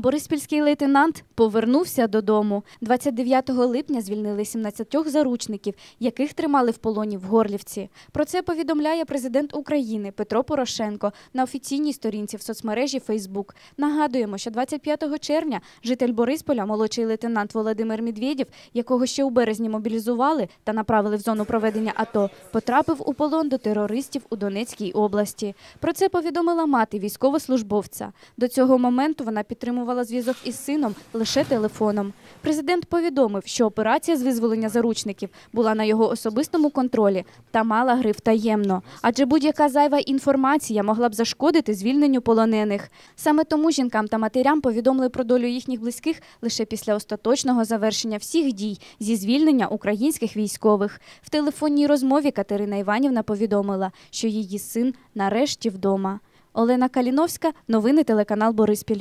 Бориспільський лейтенант повернувся додому. 29 липня звільнили 17 заручників, яких тримали в полоні в Горлівці. Про це повідомляє президент України Петро Порошенко на офіційній сторінці в соцмережі Фейсбук. Нагадуємо, що 25 червня житель Борисполя, молодший лейтенант Володимир Медведєв, якого ще у березні мобілізували та направили в зону проведення АТО, потрапив у полон до терористів у Донецькій області. Про це повідомила мати військовослужбовця. До цього моменту вона підтримувала зв'язок із сином лише телефоном. Президент повідомив, що операція з визволення заручників була на його особистому контролі та мала гриф таємно, адже будь-яка зайва інформація могла б зашкодити звільненню полонених. Саме тому жінкам та матерям повідомили про долю їхніх близьких лише після остаточного завершення всіх дій зі звільнення українських військових. В телефонній розмові Катерина Іванівна повідомила, що її син нарешті вдома. Олена Каліновська, новини телеканал Бориспіль.